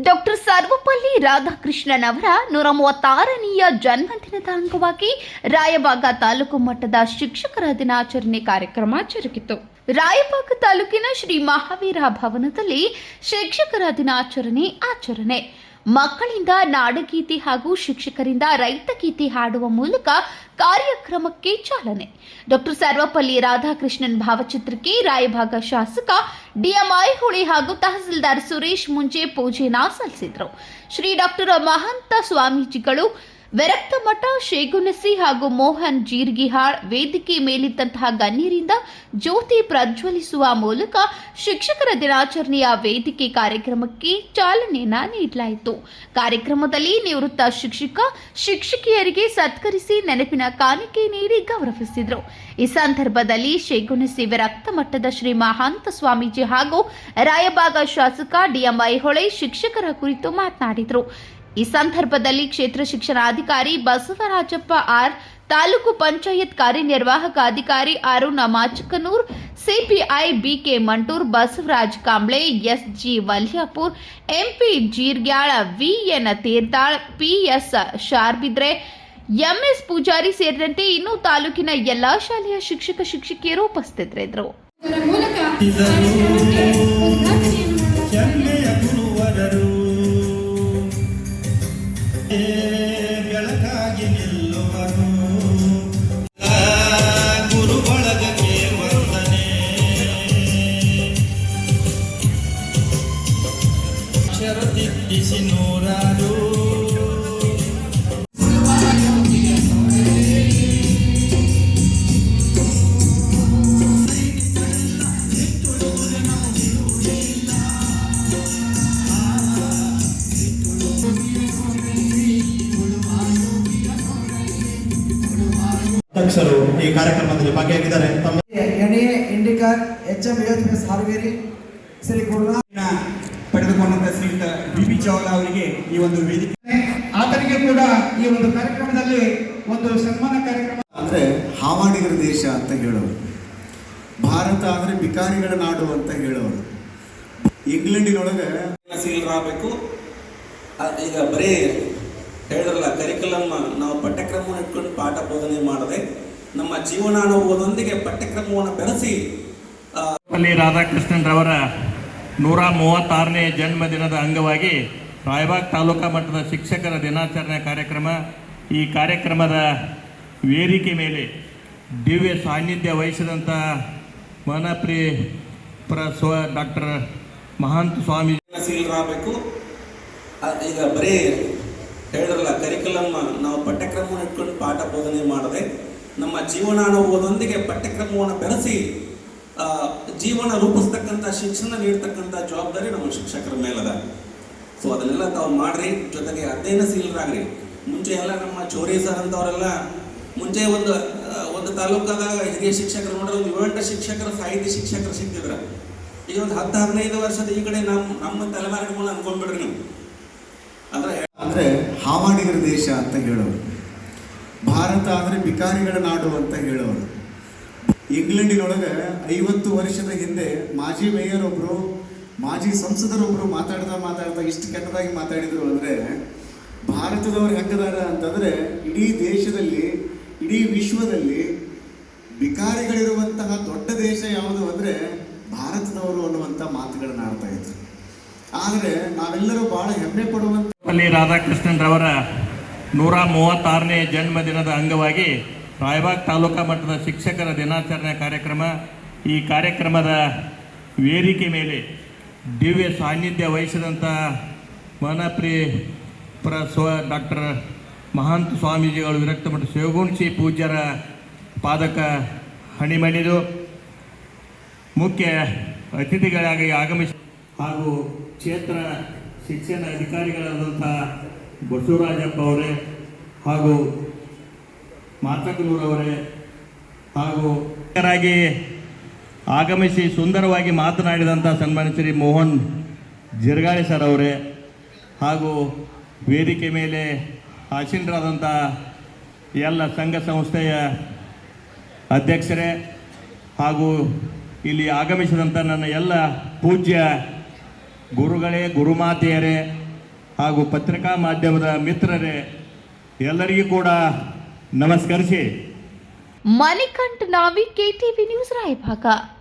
Doctor Sarvepalli Radhakrishnan ಅವರ ನೂರ ಮೂವತ್ತಾರನೆಯ ಜನ್ಮದಿನದ ಅಂಗವಾಗಿ ರಾಯಬಾಗ ತಾಲೂಕು ಮಟ್ಟದ ಶಿಕ್ಷಕರ ದಿನಾಚರಣೆ ಕಾರ್ಯಕ್ರಮ ಜರುಗಿತು. ರಾಯಬಾಗ ತಾಲೂಕಿನ ಶ್ರೀ ಮಹಾವೀರ ಭವನದಲ್ಲಿ ಶಿಕ್ಷಕರ ದಿನಾಚರಣೆ ಆಚರಣೆ. ಮಕ್ಕಳಿಂದ ನಾಡಗೀತೆ ಹಾಗೂ ಶಿಕ್ಷಕರಿಂದ ರೈತಗೀತೆ ಹಾಡುವ ಮೂಲಕ ಕಾರ್ಯಕ್ರಮಕ್ಕೆ ಚಾಲನೆ. ಡಾಕ್ಟರ್ ಸರ್ವಪಲ್ಲಿ ರಾಧಾಕೃಷ್ಣನ್ ಭಾವಚಿತ್ರಕ್ಕೆ ರಾಯಭಾಗ ಶಾಸಕ ಡಿಎಂಐ ಐಹೊಳಿ ಹಾಗೂ ತಹಸೀಲ್ದಾರ್ ಸುರೇಶ್ ಮುಂಜೆ ಪೂಜೆನ ಸಲ್ಲಿಸಿದರು. ಶ್ರೀ ಡಾಕ್ಟರ್ ಮಹಂತ ಸ್ವಾಮೀಜಿಗಳು ವಿರಕ್ತ ಮಠ, ಶೇಗುನಸಿ ಹಾಗೂ ಮೋಹನ್ ಜೀರ್ಗಿಹಾಳ್ ವೇದಿಕೆ ಮೇಲಿದ್ದಂತಹ ಗಣ್ಯರಿಂದ ಜ್ಯೋತಿ ಪ್ರಜ್ವಲಿಸುವ ಮೂಲಕ ಶಿಕ್ಷಕರ ದಿನಾಚರಣೆಯ ವೇದಿಕೆ ಕಾರ್ಯಕ್ರಮಕ್ಕೆ ಚಾಲನೆಯನ್ನ ನೀಡಲಾಯಿತು. ಕಾರ್ಯಕ್ರಮದಲ್ಲಿ ನಿವೃತ್ತ ಶಿಕ್ಷಕ, ಶಿಕ್ಷಕಿಯರಿಗೆ ಸತ್ಕರಿಸಿ ನೆನಪಿನ ಕಾಣಿಕೆ ನೀಡಿ ಗೌರವಿಸಿದರು. ಈ ಸಂದರ್ಭದಲ್ಲಿ ಶೇಗುನಸಿ ವಿರಕ್ತ ಮಠದ ಶ್ರೀ ಮಹಾಂತ ಸ್ವಾಮೀಜಿ ಹಾಗೂ ರಾಯಬಾಗ ಶಾಸಕ ಡಿಎಂ ಹೊಳೆ ಶಿಕ್ಷಕರ ಕುರಿತು ಮಾತನಾಡಿದರು. ಈ ಸಂದರ್ಭದಲ್ಲಿ ಕ್ಷೇತ್ರ ಶಿಕ್ಷಣಾಧಿಕಾರಿ ಬಸವರಾಜಪ್ಪ ಆರ್, ತಾಲೂಕು ಪಂಚಾಯತ್ ಕಾರ್ಯನಿರ್ವಾಹಕ ಅಧಿಕಾರಿ Aruna Machakanur, CPI BK Mantur, Basavaraj Kamble, SG Valyapur, MP Jirgyal, VN Tirthal, PS Sharbidre, MS Pujari ಸೇರಿದಂತೆ ಇನ್ನೂ ತಾಲೂಕಿನ ಎಲ್ಲಾ ಶಾಲೆಯ ಶಿಕ್ಷಕ ಶಿಕ್ಷಕಿಯರು ಉಪಸ್ಥಿತರಿದ್ದರು. ಅಧ್ಯಕ್ಷರು ಈ ಕಾರ್ಯಕ್ರಮದಲ್ಲಿ ಭಾಗಿಯಾಗಿದ್ದಾರೆ. ತಮ್ಮ ಎಣೆಯೇ Indikar H M S Harveri Shri Gurunath ಪಡೆದುಕೊಂಡಂತ ಶ್ರೀಯುತ ಬಿ ಬಿ ಚೌಲ ಅವರಿಗೆ ಈ ಒಂದು ವೇದಿಕೆ. ಆತನಿಗೆ ಕೂಡ ಈ ಒಂದು ಕಾರ್ಯಕ್ರಮದಲ್ಲಿ ಒಂದು ಸನ್ಮಾನ ಕಾರ್ಯಕ್ರಮ. ಅಂದ್ರೆ ಹಾವಾಡಿಗರ ದೇಶ ಅಂತ ಹೇಳೋರು. ಭಾರತ ಅಂದ್ರೆ ಬಿಕಾರಿಗಳ ನಾಡು ಅಂತ ಹೇಳೋರು. ಇಂಗ್ಲೆಂಡಿನೊಳಗೆ ಆಗಬೇಕು ಈಗ ಬರೀ ಹೇಳಿದ್ರಲ್ಲ ಕರಿಕುಲಮ್ ನಾವು ಪಠ್ಯಕ್ರಮವನ್ನು ಇಟ್ಕೊಂಡು ಪಾಠ ಬೋಧನೆ ಮಾಡದೆ ನಮ್ಮ ಜೀವನಾನುಭವದೊಂದಿಗೆ ಪಠ್ಯಕ್ರಮವನ್ನು ಬೆರೆಸಿ ರಾಧಾಕೃಷ್ಣನ್ ರವರ ನೂರ ಮೂವತ್ತಾರನೇ ಜನ್ಮದಿನದ ಅಂಗವಾಗಿ ರಾಯಬಾಗ್ ತಾಲೂಕಾ ಮಟ್ಟದ ಶಿಕ್ಷಕರ ದಿನಾಚರಣೆ ಕಾರ್ಯಕ್ರಮ ಈ ಕಾರ್ಯಕ್ರಮದ ವೇದಿಕೆ ಮೇಲೆ ದಿವ್ಯ ಸಾನ್ನಿಧ್ಯ ವಹಿಸಿದಂಥ ಮನಪ್ರಿ ಪ್ರ ಸ್ವ ಡಾಕ್ಟರ್ ಮಹಾಂತ ಸ್ವಾಮಿ ಆಗಬೇಕು ಈಗ ಬರೀ ಹೇಳಿದ್ರಲ್ಲ ಕರಿಕುಲಮ್ ನಾವು ಪಠ್ಯಕ್ರಮವನ್ನು ಇಟ್ಕೊಂಡು ಪಾಠ ಬೋಧನೆ ಮಾಡದೆ ನಮ್ಮ ಜೀವನಾನುಭವದೊಂದಿಗೆ ಪಠ್ಯಕ್ರಮವನ್ನು ಬೆರೆಸಿ ಜೀವನ ರೂಪಿಸ್ತಕ್ಕಂಥ, ಶಿಕ್ಷಣ ನೀಡ್ತಕ್ಕಂಥ ಜವಾಬ್ದಾರಿ ನಮ್ಮ ಶಿಕ್ಷಕರ ಮೇಲದ. ಸೊ ಅದನ್ನೆಲ್ಲ ತಾವು ಮಾಡ್ರಿ, ಜೊತೆಗೆ ಅಧ್ಯಯನಶೀಲರಾಗ್ರಿ. ಮುಂಚೆ ಎಲ್ಲ ನಮ್ಮ ಚೌರಿ ಸರ್ ಅಂತವರೆಲ್ಲ ಮುಂಚೆ ಒಂದು ಆ, ಒಂದು ತಾಲೂಕಾದ ಹಿರಿಯ ಶಿಕ್ಷಕರು ನೋಡಿದ್ರೆ ಒಂದು ಏಳೆಂಟು ಶಿಕ್ಷಕರು ಸಾಹಿತ್ಯ ಶಿಕ್ಷಕರು ಸಿಕ್ಕಿದ್ರು. ಈಗ ಒಂದು ಹತ್ತು ಹದಿನೈದು ವರ್ಷದ ಈ ಕಡೆ ನಮ್ಮ ನಮ್ಮ ತಲೆಮಾರಿನ ಅನ್ಕೊಂಡ್ಬಿಡ್ರಿ ನೀವು. ಅಂದ್ರೆ ಅಂದ್ರೆ ಹಾವಾಡಿಗರ ದೇಶ ಅಂತ ಹೇಳೋರು. ಭಾರತ ಅಂದ್ರೆ ಬಿಕಾರಿಗಳ ನಾಡು ಅಂತ ಹೇಳೋರು. ಇಂಗ್ಲೆಂಡಿನೊಳಗೆ ಐವತ್ತು ವರ್ಷದ ಹಿಂದೆ ಮಾಜಿ ಮೇಯರ್ ಒಬ್ರು ಮಾಜಿ ಸಂಸದರೊಬ್ರು ಮಾತಾಡ್ತಾ ಮಾತಾಡ್ತಾ ಇಷ್ಟು ಕೆಟ್ಟದಾಗಿ ಮಾತಾಡಿದ್ರು ಅಂದ್ರೆ ಭಾರತದವ್ರು ಹೆಂಗದಾರ ಅಂತಂದ್ರೆ ಇಡೀ ದೇಶದಲ್ಲಿ ಇಡೀ ವಿಶ್ವದಲ್ಲಿ ಬಿಕಾರಿಗಳಿರುವಂತಹ ದೊಡ್ಡ ದೇಶ ಯಾವುದು ಅಂದ್ರೆ ಭಾರತದವರು ಅನ್ನುವಂಥ ಮಾತುಗಳನ್ನ ಆಡ್ತಾ ಇದ್ರು. ಆದರೆ ನಾವೆಲ್ಲರೂ ಬಹಳ ಹೆಮ್ಮೆ ಅಲ್ಲಿ ರಾಧಾಕೃಷ್ಣನ್ ರವರ ನೂರ ಮೂವತ್ತಾರನೇ ಜನ್ಮದಿನದ ಅಂಗವಾಗಿ ರಾಯಬಾಗ್ ತಾಲೂಕಾ ಮಟ್ಟದ ಶಿಕ್ಷಕರ ದಿನಾಚರಣೆ ಕಾರ್ಯಕ್ರಮ ಈ ಕಾರ್ಯಕ್ರಮದ ವೇದಿಕೆ ಮೇಲೆ ದಿವ್ಯ ಸಾನ್ನಿಧ್ಯ ವಹಿಸಿದಂಥ ಮನಪ್ರಿ ಪ್ರ ಸ್ವ ಡಾಕ್ಟರ್ ಮಹಾಂತ ಸ್ವಾಮೀಜಿಗಳು ವಿರಕ್ತಮಠ ಮಠ ಶಿವಗುಣಸಿ ಪೂಜ್ಯರ ಪಾದಕ ಹಣಿಮಣಿದು ಮುಖ್ಯ ಅತಿಥಿಗಳಾಗಿ ಆಗಮಿಸಿ ಹಾಗೂ ಕ್ಷೇತ್ರ ಶಿಕ್ಷಣ ಅಧಿಕಾರಿಗಳಾದಂಥ ಬಸವರಾಜಪ್ಪ ಅವರೇ ಹಾಗೂ ಮಾತಕನೂರವರೇ ಹಾಗೂ ಆಗಮಿಸಿ ಸುಂದರವಾಗಿ ಮಾತನಾಡಿದಂಥ ಸನ್ಮಾನ ಶ್ರೀ ಮೋಹನ್ ಜಿರ್ಗಾಳಿ ಸರ್ ಅವರೇ ಹಾಗೂ ವೇದಿಕೆ ಮೇಲೆ ಆಸೀನರಾದಂಥ ಎಲ್ಲ ಸಂಘ ಸಂಸ್ಥೆಯ ಅಧ್ಯಕ್ಷರೇ ಹಾಗೂ ಇಲ್ಲಿ ಆಗಮಿಸಿದಂಥ ನನ್ನ ಎಲ್ಲ ಪೂಜ್ಯ ಗುರುಗಳೇ, ಗುರುಮಾತೆಯರೇ ಹಾಗೂ ಪತ್ರಿಕಾ ಮಾಧ್ಯಮದ ಮಿತ್ರರೇ, ಎಲ್ಲರಿಗೂ ಕೂಡ ನಮಸ್ಕರಿಸಿ. Manikantha Navi KTV news, Raybag.